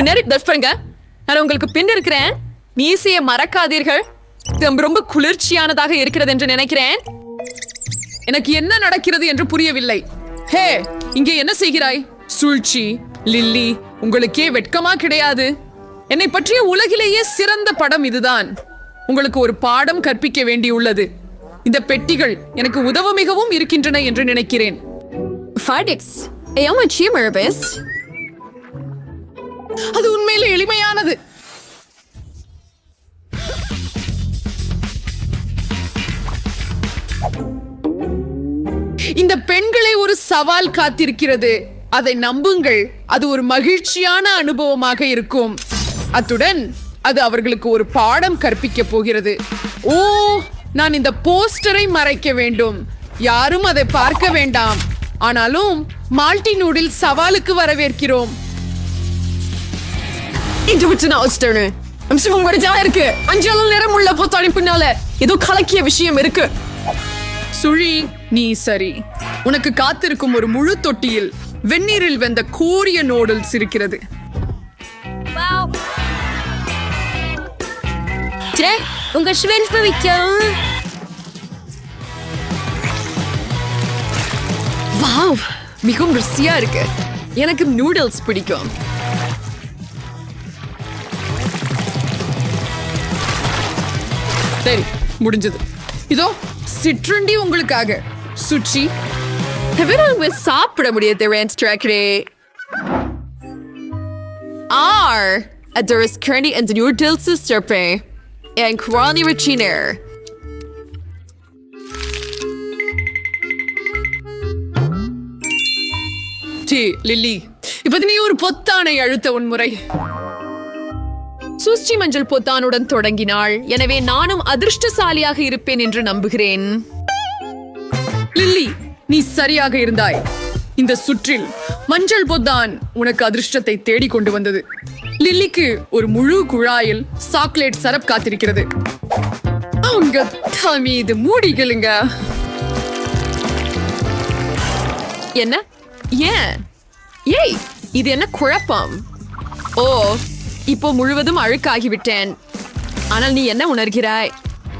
பின்னாடி left நான் உங்களுக்கு பின் இருக்கிறேன். மீசையை மறக்காதீர்கள். ரொம்ப குளிர்ச்சியானதாக இருக்கிறது என்று நினைக்கிறேன். எனக்கு என்ன நடக்கிறது என்று புரியவில்லை. ஹே இங்கே என்ன செய்கிறாய்? சூழ்ச்சி லில்லி உங்களுக்கே வெட்கமா கிடையாது. என்னை பற்றிய உலகிலேயே சிறந்த படம் இதுதான். உங்களுக்கு ஒரு பாடம் கற்பிக்க வேண்டியுள்ளது இந்த பெட்டிகள் எனக்கு உதவ மிகவும் இருக்கின்றன என்று நினைக்கிறேன். ஃபைடிக்ஸ் é uma அது உண்மையில எளிமையானது. இந்த பெண்களை ஒரு சவால் காத்திருக்கிறது. அதை நம்புங்கள். அது ஒரு மகிழ்ச்சியான அனுபவமாக இருக்கும். அத்துடன் அது அவர்களுக்கு ஒரு பாடம் கற்பிக்க போகிறது. ஓ நான் இந்த போஸ்டரை மறைக்க வேண்டும். யாரும் அதை பார்க்க வேண்டாம். ஆனாலும் மால்டி நூடில் சவாலுக்கு வரவேற்கிறோம். இது விட்டு நான் வச்சுட்டேன்னு அம்சம் உங்களோட ஜா இருக்கு. அஞ்சல் நிறம் உள்ள பொத்தாடி பின்னால ஏதோ கலக்கிய விஷயம் இருக்கு. சுழி நீ சரி. உனக்கு காத்திருக்கும் ஒரு முழு தொட்டியில் வெந்நீரில் வெந்த கூரிய நூடுல்ஸ் இருக்கிறது சே உங்க வாவ் மிகவும் ருசியா இருக்கு. எனக்கு நூடுல்ஸ் பிடிக்கும். சரி முடிஞ்சது இதோ சிற்றுண்டி உங்களுக்காக சுச்சி சாப்பிட முடியாது ரேன்ஸ் ட்ராக்கரே ஆர் There is currently in the new deal sister pay. and Krani Rechiner. டி லில்லி இப்ப நீ ஒரு பொத்தானை அழுத்த உன் முறை சுஷ்டி மஞ்சள் பொத்தானுடன் தொடங்கினாள். எனவே நானும் அதிர்ஷ்டசாலியாக இருப்பேன் என்று நம்புகிறேன். லில்லி நீ சரியாக இருந்தாய். இந்த சுற்றில் மஞ்சள் பொத்தான் உனக்கு அதிர்ஷ்டத்தை தேடிக் கொண்டு வந்தது. லில்லிக்கு ஒரு முழு குழாயில் சாக்லேட் சரப் காத்திருக்கிறது. அவங்க தாமி இது மூடிகளுங்க என்ன? ஏன்? ஏய் இது என்ன குழப்பம்? ஓ இப்போ முழுவதும் அழுக்காகிவிட்டேன். ஆனால் நீ என்ன உணர்கிறாய்?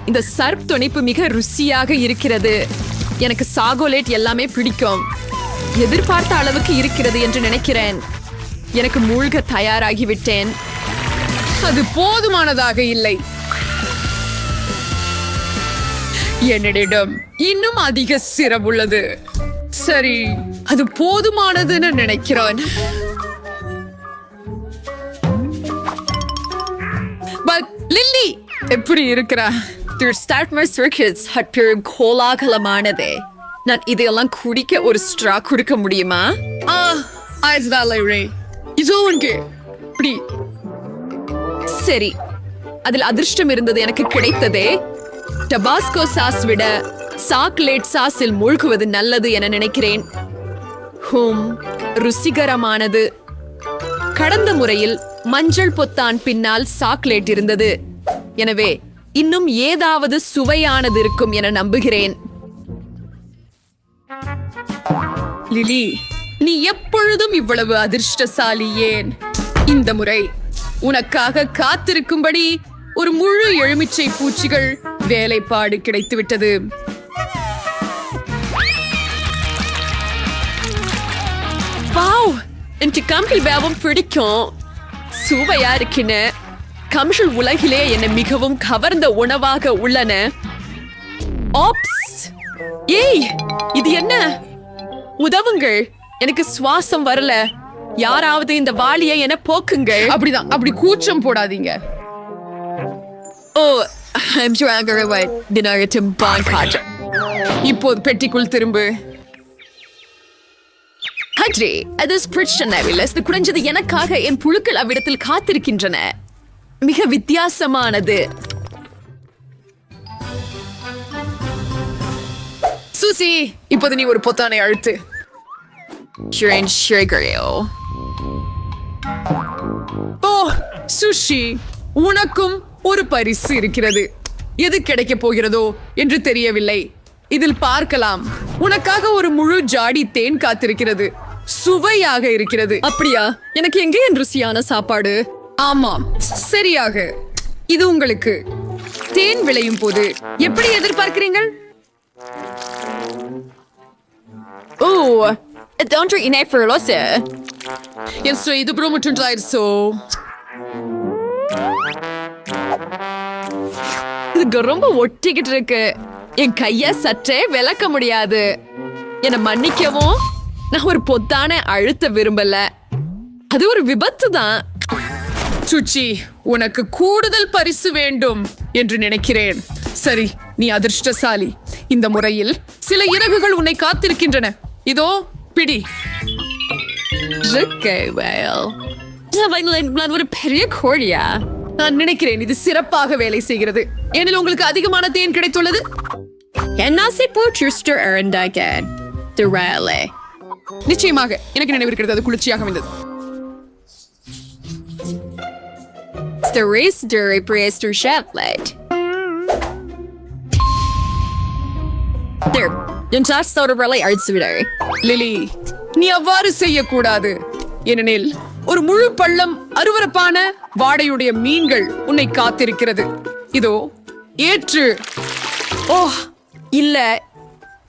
இந்த சர்ப் துணைப்பு மிக ருசியாக இருக்கிறது. எனக்கு சாகோலேட் எல்லாமே பிடிக்கும். எதிர்பார்த்த அளவுக்கு இருக்கிறது என்று நினைக்கிறேன். எனக்கு மூழ்க தயாராகிவிட்டேன். அது போதுமானதாக இல்லை. என்னிடம் இன்னும் அதிக சிரம் உள்ளது. சரி அது போதுமானதுன்னு நினைக்கிறேன். லில்லி! எப்படி இருக்கிறா? திரு ஸ்டார்ட்மர் சர்க்கிட்ஸ் பெரும் கோலாகலமானதே. நான் இதையெல்லாம் குடிக்க ஒரு ஸ்ட்ரா கொடுக்க முடியுமா? ஆ அதுதான் லைரே. இதோ உனக்கு. இப்படி. சரி. அதில் அதிர்ஷ்டம் இருந்தது எனக்கு கிடைத்ததே. டபாஸ்கோ சாஸ் விட சாக்லேட் சாஸில் மூழ்குவது நல்லது என நினைக்கிறேன். ஹூம் ருசிகரமானது. கடந்த முறையில் மஞ்சள் பொத்தான் பின்னால் சாக்லேட் இருந்தது. எனவே இன்னும் ஏதாவது சுவையானது இருக்கும் என நம்புகிறேன். லிலி நீ எப்பொழுதும் இவ்வளவு அதிர்ஷ்டசாலி ஏன்? இந்த முறை உனக்காக காத்திருக்கும்படி ஒரு முழு எலுமிச்சை பூச்சிகள் வேலைப்பாடு கிடைத்துவிட்டது. எனக்கு கம்பிள் வேவும் பிடிக்கும். சுவையா இருக்குன்னு கமிஷல் உலகிலே என்னை மிகவும் கவர்ந்த உணவாக உள்ளன. ஆப்ஸ் ஏய் இது என்ன? உதவுங்கள். எனக்கு சுவாசம் வரல. யாராவது இந்த வாளியை என போக்குங்கள். அப்படிதான். அப்படி கூச்சம் போடாதீங்க. ஓ I'm trying to wait. தினகட்டும் பான் இப்போது பெட்டிக்குள் திரும்பு. ஹஜ்ரே அது பிரச்சனைவில் இது குறைஞ்சது எனக்காக என் புழுக்கள் அவ்விடத்தில் காத்திருக்கின்றன. மிக வித்தியாசமானது. சுசி இப்போது நீ ஒரு பொத்தானை அழுத்து. ஓ சுஷி உனக்கும் ஒரு பரிசு இருக்கிறது. எது கிடைக்கப் போகிறதோ என்று தெரியவில்லை. இதில் பார்க்கலாம். உனக்காக ஒரு முழு ஜாடி தேன் காத்திருக்கிறது. சுவையாக இருக்கிறது. அப்படியா? எனக்கு எங்க என் ருசியான சாப்பாடு? ஆமாம். சரியாக. இது உங்களுக்கு. தேன் விளையும் போது எப்படி எதிர்பார்க்கிறீங்கள் ஓ don't drink enough for lots Jeszcze i dobrą uczęszczajcu. இதுக்கு ரொம்ப ஒட்டிக்கிட்டு இருக்கு. என் கைய சற்றே விளக்க முடியாது. என்னை மன்னிக்கவும். நான் ஒரு பொத்தான அழுத்த விரும்பல. அது ஒரு விபத்து தான். சுச்சி உனக்கு கூடுதல் பரிசு வேண்டும் என்று நினைக்கிறேன். சரி நீ அதிர்ஷ்டசாலி. இந்த முறையில் சில இறகுகள் உன்னை காத்திருக்கின்றன. இதோ பிடி. அது ஒரு பெரிய கோழியா? நான் நினைக்கிறேன் இது சிறப்பாக வேலை செய்கிறது. ஏனில் உங்களுக்கு அதிகமான தேன் கிடைத்துள்ளது? என்னாசை போச்சு நிச்சயமாக எனக்கு நினைவிருக்கிறது அது குளிர்ச்சியாக அமைந்தது. The race during Priester Chevlet. There, என் just sort of really Lily நீ அவ்வாறு செய்யக்கூடாது. ஏனெனில் ஒரு முழு பள்ளம் அருவருப்பான வாடையுடைய மீன்கள் உன்னை காத்திருக்கிறது. இதோ ஏற்று. ஓ இல்ல.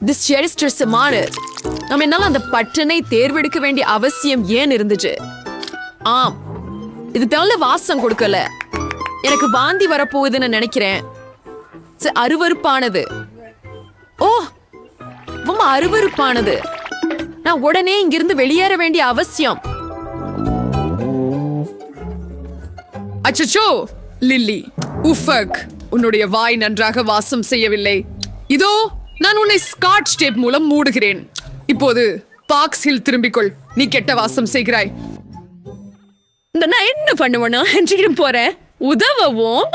திஸ் செரிஸ்டர் சமானு நம்ம என்னால அந்த பட்டனை தேர்வெடுக்க வேண்டிய அவசியம் ஏன் இருந்துச்சு? ஆம். இது தவிர வாசம் கொடுக்கல. எனக்கு வாந்தி வரப்போகுதுன்னு நினைக்கிறேன். அருவறுப்பானது அருவருப்பானது. ஓ! ரொம்ப அருவருப்பானது. நான் உடனே இங்கிருந்து வெளியேற வேண்டிய அவசியம். அச்சோ லில்லி உஃபக் உன்னுடைய வாய் நன்றாக வாசம் செய்யவில்லை. இதோ நான் உன்னை ஸ்காட்ச் டேப் மூலம் மூடுகிறேன். இப்போது பாக்ஸ் ஹில் திரும்பிக்கொள் நீ கெட்ட வாசம் செய்கிறாய். இந்த நான் என்ன பண்ணுவேன்னா சீக்கிரம் போறேன் உதவவும்.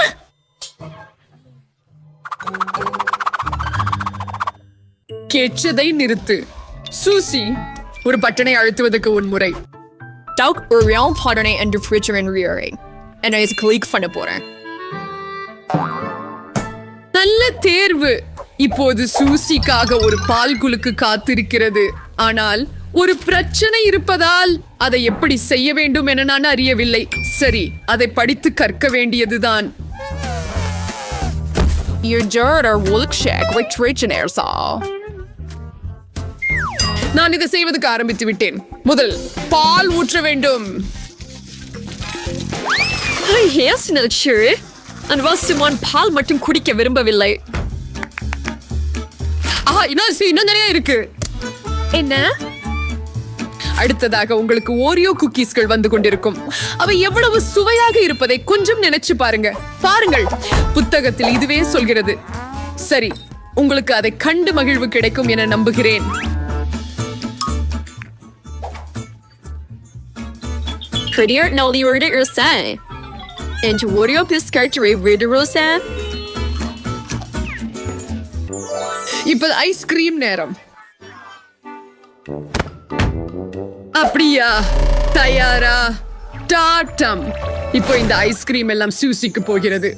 கெச்சதை நிறுத்து. சூசி ஒரு பட்டனை அழுத்துவதற்கு உன் முறை. Dauk Uriel Potterனை and Fridger and Rearing. And I is click பண்ண போறேன். நல்ல தேர்வு. இப்போது சூசிக்காக ஒரு பால் குலுக்கு காத்திருக்கிறது. ஆனால் ஒரு பிரச்சனை இருப்பதால் அதை எப்படி செய்ய வேண்டும் என நான் அறியவில்லை. சரி அதை படித்து கற்க வேண்டியதுதான். நான் இதை செய்வதற்கு ஆரம்பித்து விட்டேன். முதல் பால் ஊற்ற வேண்டும். பால் மட்டும் குடிக்க விரும்பவில்லை ஆஹா இன்னும் சி- இன்னும் நிறைய இருக்கு. என்ன? அடுத்ததாக உங்களுக்கு ஓரியோ குக்கீஸ்கள் வந்து கொண்டிருக்கும். அவை எவ்வளவு சுவையாக இருப்பதை கொஞ்சம் நினைச்சு பாருங்க. பாருங்கள் புத்தகத்தில் இதுவே சொல்கிறது. சரி உங்களுக்கு அதை கண்டு மகிழ்வு கிடைக்கும் என நம்புகிறேன். Prettier? No you were your son. And Piscart to read the rules இப்ப ஐஸ்கிரீம் நேரம். அப்படியா? தயாரா? டாட்டம். இப்போ இந்த ஐஸ்கிரீம் எல்லாம் சூசிக்கு போகிறது.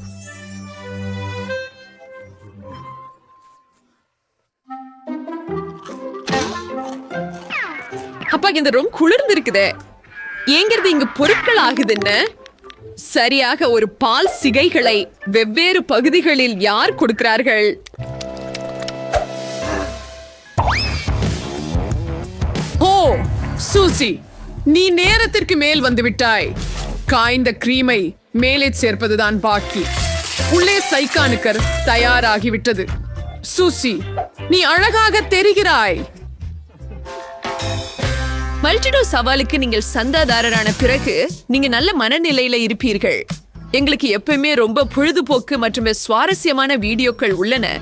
அப்பா இந்த ரொம்ப குளிர்ந்து இருக்குதே ஏங்கிறது இங்க பொருட்கள் ஆகுதுன்னு. சரியாக ஒரு பால் சிகைகளை வெவ்வேறு பகுதிகளில் யார் கொடுக்கிறார்கள்? சூசி நீ நேரத்திற்கு மேல் வந்துவிட்டாய். காய்ந்த கிரீமை மேலே சேர்ப்பதுதான் பாக்கி. உள்ளே சைக்கானுக்கர் தயாராகிவிட்டது. சூசி நீ அழகாக தெரிகிறாய். மல்டிடோ சவாலுக்கு நீங்கள் சந்தாதாரரான பிறகு நீங்க நல்ல மனநிலையில இருப்பீர்கள். எங்களுக்கு எப்பயுமே ரொம்ப பொழுதுபோக்கு மற்றும் சுவாரஸ்யமான வீடியோக்கள் உள்ளன.